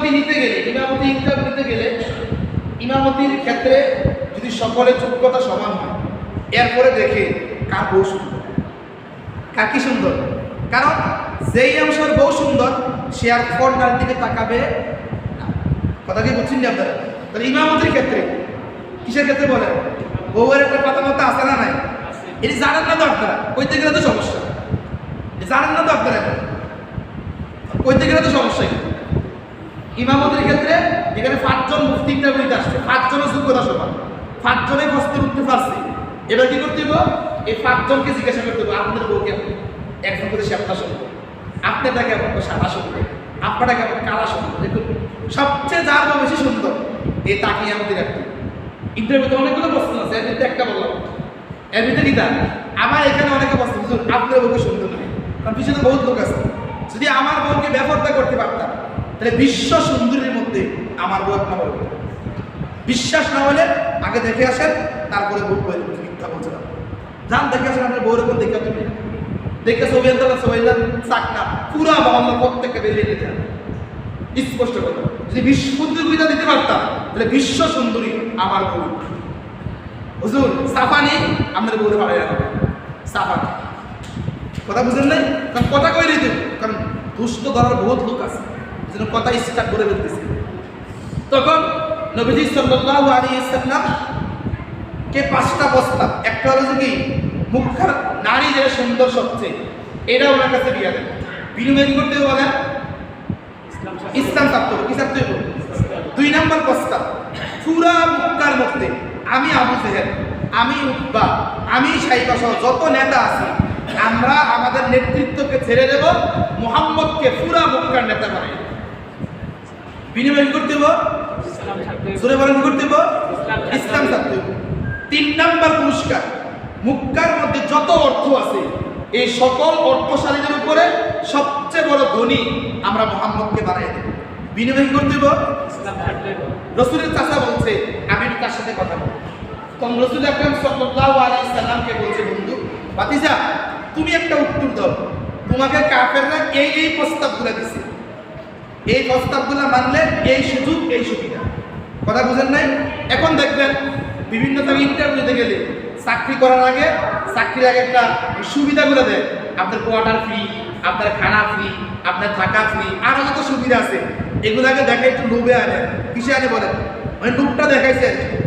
ইমামতি নিতে গেলে ইমামতি ইনকাম নিতে গেলে ইমামতির ক্ষেত্রে যদি সকলের যোগ্যতা সমান হয় এরপরে দেখে কার বউ সুন্দর। কার কি সুন্দর? কারণ যেই অংশের বউ সুন্দর সে আর কন্যার দিকে তাকাবে কথা কি বুঝছেন আপনারা? তাহলে ইমামতির ক্ষেত্রে কিসের ক্ষেত্রে বলেন? বউয়ের একটা কথা মতো আছে না নাই? এটি জানেন না তো আপনারা কইতে গেলে তো সমস্যা। জানেন না তো আপনারা। কইতে গেলে তো সমস্যা কি? ইমামতির ক্ষেত্রে এখানে পাঁচজন মুফতি ইন্টারভিউতে আসছে। পাঁচজনের যোগ্যতা সমান পাঁচজনে বসতে উঠতে পারছে। এবার কি করতে হবে এই পাঁচজনকে জিজ্ঞাসা করতে হবে আপনাদের বউ কেমন? একজন করে শ্যামলা শুনব আপনারটা কেমন? সাদা শুনব আপনারটা কেমন? কালা শুনব দেখুন সবচেয়ে যার বা বেশি সুন্দর এই তাকে আমাদের রাখতে ইন্টারভিউতে অনেকগুলো প্রশ্ন আছে এর ভিতরে একটা বললাম। এর ভিতরে কি তা? আমার এখানে অনেকে হুজুর, আপনার বউকে সুন্দর নয় কারণ পিছনে বহুত লোক আছে। যদি আমার বউকে ব্যাপারটা করতে পারতাম তাহলে বিশ্ব সুন্দরীর মধ্যে আমার এক নম্বর বিশ্বাস না হলে আগে দেখে আসেন, তারপরে বউ বই মিথ্যা বলছে না যান, দেখে আসেন আপনার বউর কোন দেখে তুমি দেখে ছবি আনতে ছবি আনলেন চাক না পুরা মহল্লা প্রত্যেককে বেরিয়ে নিতে। স্পষ্ট কথা। যদি বিশ্ব সুন্দরীটা দিতে পারতাম, তাহলে বিশ্ব সুন্দরী আমার বউ। হুজুর, সাফা নেই আমাদের বউরে পাড়ায় রাখবে সাফা কথা বুঝলেন নাই? কারণ কথা কই দিতে কারণ দুষ্ট ধরার বহুত লোক আছে। জন্য কথা স্টার্ট করে ফেলতেছে। তখন নবীজি সাল্লাল্লাহু আলাইহি সাল্লাম কে পাঁচটা প্রস্তাব একটা হলো কি মুখার নারী যে সুন্দর সবচেয়ে এটা ওনার কাছে বিয়া দেন। বিনিময় কি করতে বলেন? ইসলাম ছাত্র কি ছাত্র দুই নম্বর প্রস্তাব পুরা মক্কার মধ্যে আমি আবু জেহেল আমি উদ্বা আমি সাইবা সহ যত নেতা আছি আমরা আমাদের নেতৃত্বকে ছেড়ে দেব মোহাম্মদকে পুরা মক্কার নেতা বানাই। বিনিময় করতে হবে জোরে করতে ইসলাম ছাত্র। তিন নম্বর পুরস্কার। মুক্কার মধ্যে যত অর্থ আছে, এই সকল অর্থশালীদের উপরে সবচেয়ে বড় ধনী আমরা মোহাম্মদকে বানাই দেব। বিনিময় করতে হবে রসুলের চাচা বলছে আমি তার সাথে কথা বলব? তখন রসুল আকরাম সাল্লাল্লাহু আলাইহি সাল্লামকে বলছে, বন্ধু বাতিজা তুমি একটা উত্তর দাও। তোমাকে কাফেররা এই এই প্রস্তাব প্রস্তাবগুলো দিছে। এই প্রস্তাবগুলো মানলে এই সুযোগ, এই সুবিধা। কথা বুঝেন নাই? এখন দেখবেন বিভিন্ন ইন্টারভিউ দিতে গেলে চাকরি করার আগে, চাকরির আগে একটা সুবিধাগুলো দেয়। আপনার কোয়ার্টার ফ্রি আপনার খানা ফ্রি আপনার থাকা ফ্রি আরও যত সুবিধা আছে, এগুলাকে দেখে একটু লোভে আনে, কিসে আনে বলেন? মানে লোভটা দেখাইছে